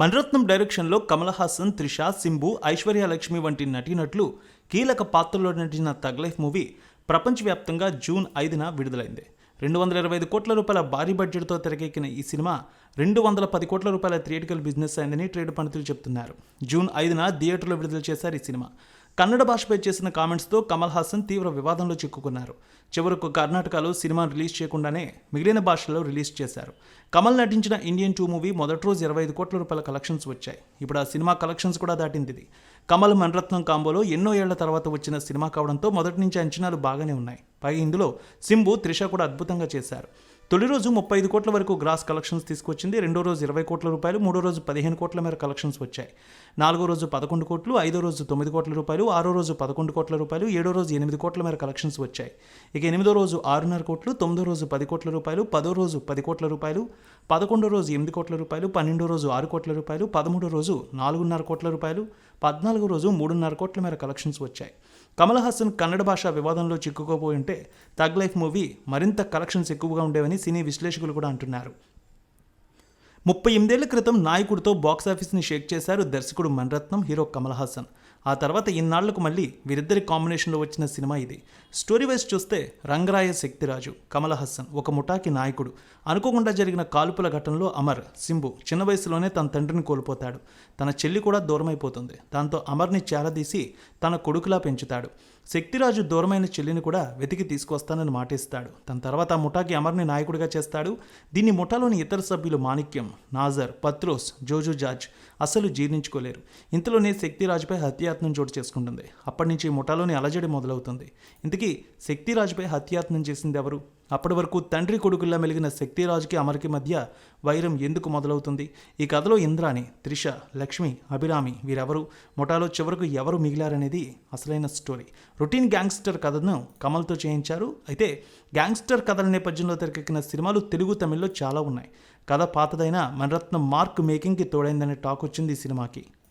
మణిరత్నం డైరెక్షన్లో కమల్ హాసన్ త్రిష సింబు ఐశ్వర్య లక్ష్మి వంటి నటీనటులు కీలక పాత్రలో నటించిన తగ్లైఫ్ మూవీ ప్రపంచవ్యాప్తంగా జూన్ ఐదున విడుదలైంది. రెండు వందల ఇరవై ఐదు కోట్ల రూపాయల భారీ బడ్జెట్తో తెరకెక్కిన ఈ సినిమా రెండు వందల పది కోట్ల రూపాయల థియేటికల్ బిజినెస్ అయిందని ట్రేడ్ పండితులు చెబుతున్నారు జూన్ ఐదున థియేటర్లో విడుదల చేశారు ఈ సినిమా. కన్నడ భాషపై చేసిన కామెంట్స్తో కమల్ హాసన్ తీవ్ర వివాదంలో చిక్కుకున్నారు. చివరకు కర్ణాటకలో సినిమా రిలీజ్ చేయకుండానే మిగిలిన భాషల్లో రిలీజ్ చేశారు. కమల్ నటించిన ఇండియన్ టూ మూవీ మొదటి రోజు ఇరవై ఐదు కోట్ల రూపాయల కలెక్షన్స్ వచ్చాయి. ఇప్పుడు ఆ సినిమా కలెక్షన్స్ కూడా దాటింది ఇది కమల్ మణరత్నం కాంబోలో ఎన్నో ఏళ్ళ తర్వాత వచ్చిన సినిమా కావడంతో మొదటి నుంచి అంచనాలు బాగానే ఉన్నాయి. పైగా ఇందులో సింబు త్రిష కూడా అద్భుతంగా చేశారు. తొలి రోజు ముప్పై ఐదు కోట్ల వరకు గ్రాస్ కలెక్షన్స్ తీసుకొచ్చింది రెండో రోజు ఇరవై కోట్ల రూపాయలు మూడో రోజు పదిహేను కోట్ల మేర కలెక్షన్స్ వచ్చాయి. నాలుగో రోజు పదకొండు కోట్లు ఐదో రోజు తొమ్మిది కోట్ల రూపాయలు ఆరో రోజు పదకొండు కోట్ల రూపాయలు ఏడో రోజు ఎనిమిది కోట్ల మేర కలెక్షన్స్ వచ్చాయి. ఇక ఎనిమిదో రోజు ఆరున్నర కోట్లు తొమ్మిదో రోజు పది కోట్ల రూపాయలు పదో రోజు పది కోట్ల రూపాయలు పదకొండో రోజు ఎనిమిది కోట్ల రూపాయలు పన్నెండో రోజు ఆరు కోట్ల రూపాయలు పదమూడో రోజు నాలుగున్నర కోట్ల రూపాయలు పద్నాలుగో రోజు మూడున్నర కోట్ల మేర కలెక్షన్స్ వచ్చాయి. కమల్ హాసన్ కన్నడ భాష వివాదంలో చిక్కుకోపోయి ఉంటే తగ్ లైఫ్ మూవీ మరింత కలెక్షన్స్ ఎక్కువగా ఉండేవని సినీ విశ్లేషకులు కూడా అంటున్నారు. ముప్పై ఎనిమిదేళ్ళ క్రితం నాయకుడితో బాక్సాఫీస్ని షేక్ చేశారు దర్శకుడు మన్రత్నం హీరో కమల్ హాసన్. ఆ తర్వాత ఇన్నాళ్ళకు మళ్ళీ వీరిద్దరి కాంబినేషన్లో వచ్చిన సినిమా ఇది. స్టోరీ వైజ్ చూస్తే రంగరాయ శక్తిరాజు కమల్ హాసన్ ఒక ముఠాకి నాయకుడు. అనుకోకుండా జరిగిన కాల్పుల ఘటనలో అమర్ సింబు చిన్న వయసులోనే తన తండ్రిని కోల్పోతాడు. తన చెల్లి కూడా దూరమైపోతుంది. దాంతో అమర్ని చేరదీసి తన కొడుకులా పెంచుతాడు. శక్తిరాజు దూరమైన చెల్లిని కూడా వెతికి తీసుకొస్తానని మాటిస్తాడు. తన తర్వాత ఆ ముఠాకి అమర్ని నాయకుడిగా చేస్తాడు. దీన్ని ముఠాలోని ఇతర సభ్యులు మాణిక్యం నాజర్ పత్రోస్ జోజు జార్జ్ అసలు జీర్ణించుకోలేరు. ఇంతలోనే శక్తిరాజుపై హత్యాయత్నం చోటు చేసుకుంటుంది. అప్పటి నుంచి ముఠాలోని అలజడి మొదలవుతుంది. ఇంతకీ శక్తిరాజుపై హత్యాయత్నం చేసింది ఎవరు? అప్పటి వరకు తండ్రి కొడుకుల్లా మెలిగిన శక్తిరాజుకి అమర్కి మధ్య వైరం ఎందుకు మొదలవుతుంది? ఈ కథలో ఇంద్రాణి త్రిష లక్ష్మి అభిరామి వీరెవరు? ముఠాలో చివరకు ఎవరు మిగిలారనేది అసలైన స్టోరీ. రొటీన్ గ్యాంగ్స్టర్ కథను కమల్తో చేయించారు. అయితే గ్యాంగ్స్టర్ కథల నేపథ్యంలో తెరకెక్కిన సినిమాలు తెలుగు తమిళ్ళో చాలా ఉన్నాయి. కథ పాతదైన మణరత్నం మార్క్ మేకింగ్కి తోడైందనే టాక్ వచ్చింది ఈ సినిమాకి.